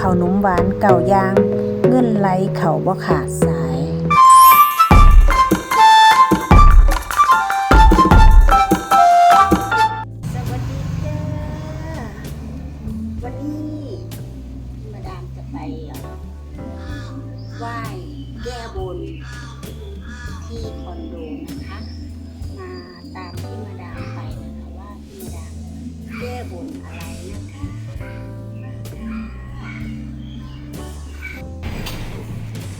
ข้าวหนุ่มหวานเก่ายาง เงินไหลเข่าบ่ขาดสา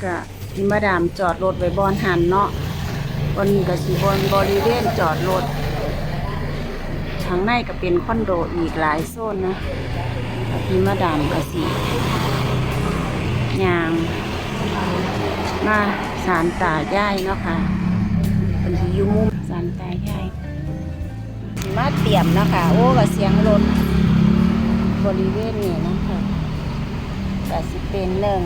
ก็พี่มาดามจอดรถไว้บอนหันเนาะวันนี้ก็สิบนบริเวณจอดรถทางในก็เป็นคอนโดอีกหลายโซนนะพี่มาดามก็สิยางมาสารตายายเนาะค่ะเป็นที่ยู่มุมสารตายายมาเตรียมนะคะโอ้ก็เสียงรถบริเวณนี้นะคะก็สิเป็นหนึ่ง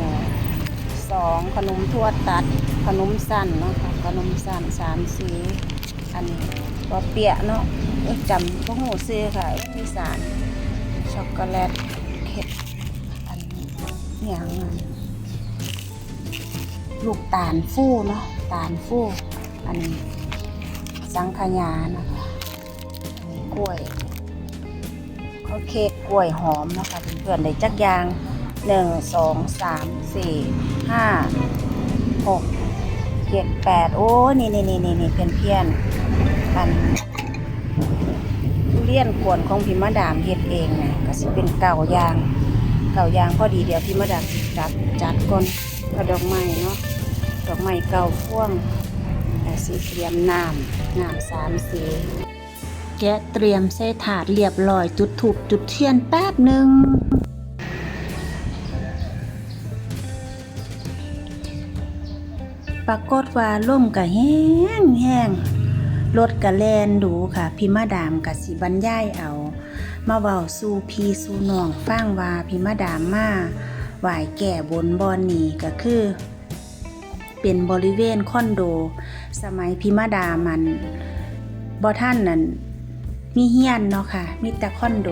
องขนมทั่วตัด ขนมสั้นเนาะค่ะขนมสั้นสามสีอันนี้ก็เปียะเนาะจำพวกหูซื้อค่ะมีสารช็อกโกแลตเค้กอันนี้เนี่ยงอันลูกตาลฟูเนาะตาลฟูอันนี้สังขยานะคะมีกล้วยเขาเค้กกล้วยหอมนะคะเพื่อนๆได้จักยาง หนึ่งสองสามสี่ห้าหกเจ็ดแปดโอ้นี่นี่นี่นี่นี่เพี้ยนเพี้ยนอันทุเรียนกวนของพิมดามเฮ็ดเองนะก็สิเป็นเก่ายาง เก่ายางพอดีเดี๋ยวพิมดามจัดจัดก่อนก็ดอกไม้เนาะดอกไม้เก่าพ่วงแต่สีเตรียมน้ำน้ำสามสีแกะเตรียมใส่ถาดเรียบร้อยจุดถูกจุดเทียนแป๊บหนึ่ง ปรากฏว่าล่มกะแห้งแห้งรถกะแลนดูค่ะ พิมาดามกะสิบรรยายเอา มาเว้าสู่พีสู่น้องฟังว่าพิมาดามมาไหวแก่บนบอนนี่ก็คือ เป็นบริเวณคอนโด สมัยพิมาดามันบอท่านนั่นมีเฮียนเนาะค่ะ มีแต่คอนโด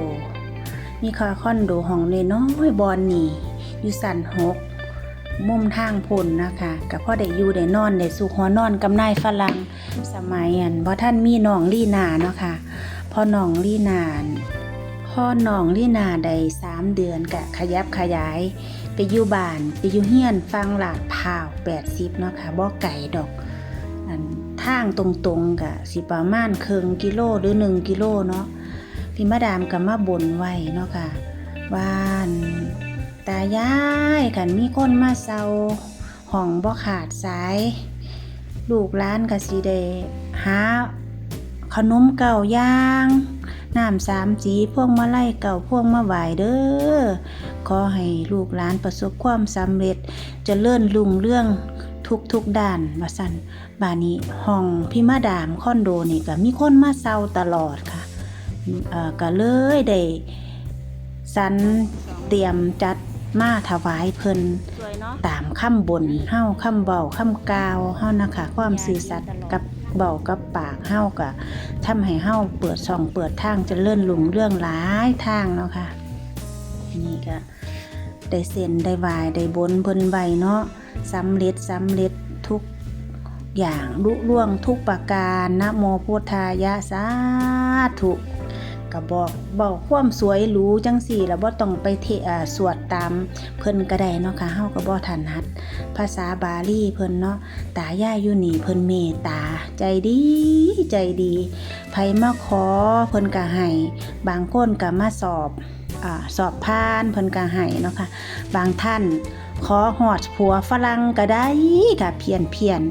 มีคอคอนโดห้องเล่น้อยบอนนี่อยู่สันหก มุมทางพุ่นนะคะกับพ่อได้อยู่ได้นอนได้สุขหัวนอนกับนายฝรั่งสมัยอันพ่อท่านมีน้องลี่นาเนาะค่ะพ่อน้องลี่นานพ่อน้องลี่นาได้สามเดือนกะขยับขยาย ไปอยู่บ้านไปอยู่เฮียนฟังหลาดพาวแปดสิบเนาะค่ะบ่ไก่ดอกอันทางตรงๆกะสิประมาณครึ่งกิโลหรือหนึ่งกิโลเนาะพี่มาดามกับมาบนไว้เนาะค่ะว่าน ตายายขันมีคนมาเซาห้องบ่ขาดสาย ลูกร้านกสิได้หาขนมเก่าย่างน้ำสามสีพวงมาไล่เก่าพวงมาไหวเด้อขอให้ลูกหลานประสบความสำเร็จจะเลื่อนลุงเรื่องทุกทุกด้านว่าสันบานี้ห้องพี่มาดามคอนโดนี่ก็มีคนมาเซาตลอดค่ะอ่อก็เลยได้สันเตรียมจัด มาถวายเพิ่นตามคำบนเฮาคำเบาคำกล่าวเฮานะคะ ความซื่อสัตย์กับเบากับปากเฮาก็ทำให้เฮาเปิดช่องเปิดทางเจะเลื่อนลุงเรื่องหลายทางเนาะค่ะนี่ก็ได้เซ็นได้วายได้บนเพิ่นไว้เนาะสำเร็จสำเร็จทุกอย่างลุล่วงทุกประการนะโมพุทธายะสาธุ ก็บอกบอกความสวยหรูจังสี่แล้วบ่ต้องไปเทอ่าสวดตามเพิ่นก็ได้เนาะค่ะเฮาก็บ่ถนัด ภาษาบาลีเพิ่นเนาะตายายอยู่นี่เพิ่นเมตตา ใจดีใจดีไผมาขอเพิ่นก็ให้บางคนก็มาสอบอ่าสอบผ่านเพิ่นก็ให้เนาะค่ะบางท่านขอหอดผัวฝรั่งก็ได้ค่ะเพียนเพียน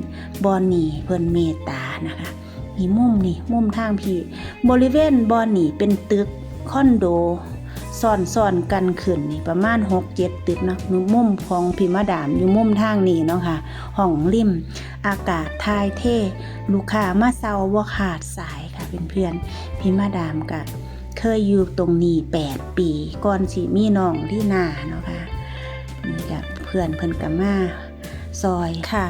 บ่หนีเพิ่นเมตตานะคะ มีมุมนี่มุมทางพี่ บริเวณบอนนี่เป็นตึกคอนโดซ่อนซ่อนกันขึ้นนี่ประมาณ6 7ตึกเนาะอยู่มุมของพิมาดามอยู่มุมทางนี้เนาะค่ะห้องริม อากาศทายเทลูกค้ามาเซาบ่าขาดสายค่ะเพื่อนๆพิมาดามก็เคยอยู่ตรงนี้8ปีก่อนสิมีน้องที่นาเนาะค่ะนี่กับเพื่อนเพิ่นกับมาซอยค่ะ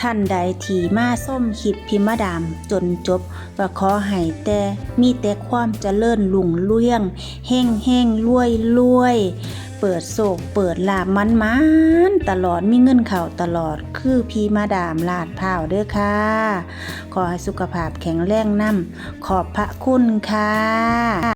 ท่านใดที่มาส้มคลิปพิมาดามจนจบก็ขอให้แต่มีแต่ความเจริญรุ่งเรืองเฮ่งเฮ่งรวยรวยเปิดโศกเปิดลาบมันมันตลอดมีเงินเข่าตลอดคือพีมาดามลาดพราวเด้อค่ะ ขอให้สุขภาพแข็งแรงนำขอบพระคุณค่ะ